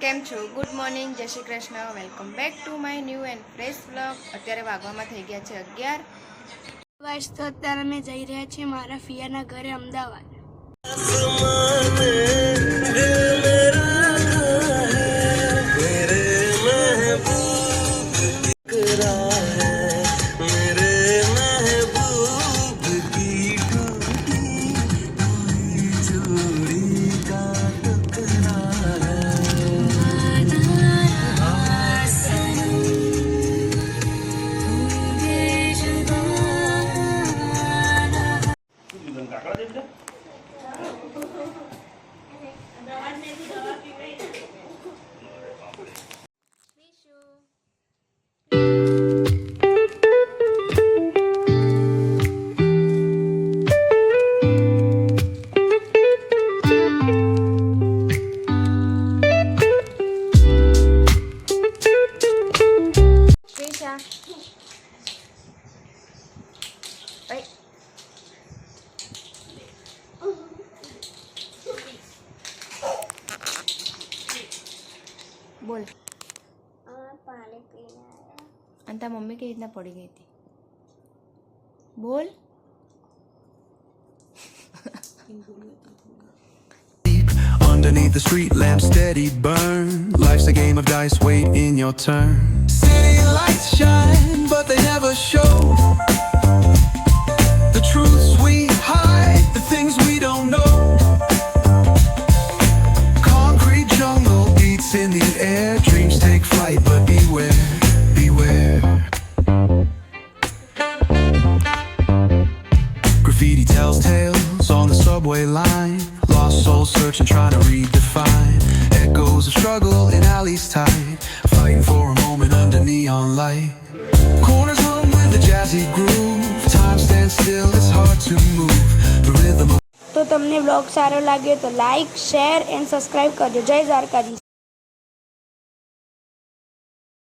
જય Shri Krishna. Welcome back to my new and fresh blog અત્યારે વાગવામાં થઈ ગયા છે અગિયાર. વર્ષ તો અત્યારે અમે જઈ રહ્યા છીએ મારા ફિયાના ઘરે અમદાવાદ. ત્રિષા અય બોલ અને તાર મમ્મી કેવી રીતના પડી ગઈ હતી બોલ Underneath the street lamp, steady burn. Life's a game of dice, wait in your turn. City lights shine, but they never show. The truths we hide, the things we don't know. Concrete jungle beats in the air. Dreams take flight, but beware, beware. Graffiti tells tales on the subway line Lost souls searching, trying to redefine. Echoes of struggle in alleys tight. Fighting for a moment under neon light. Corners hum with a jazzy groove. Time stands still, it's hard to move. The rhythm of તો તમને blog સારો લાગ્યો તો like share and subscribe કરજો જય દ્વારકાધીશ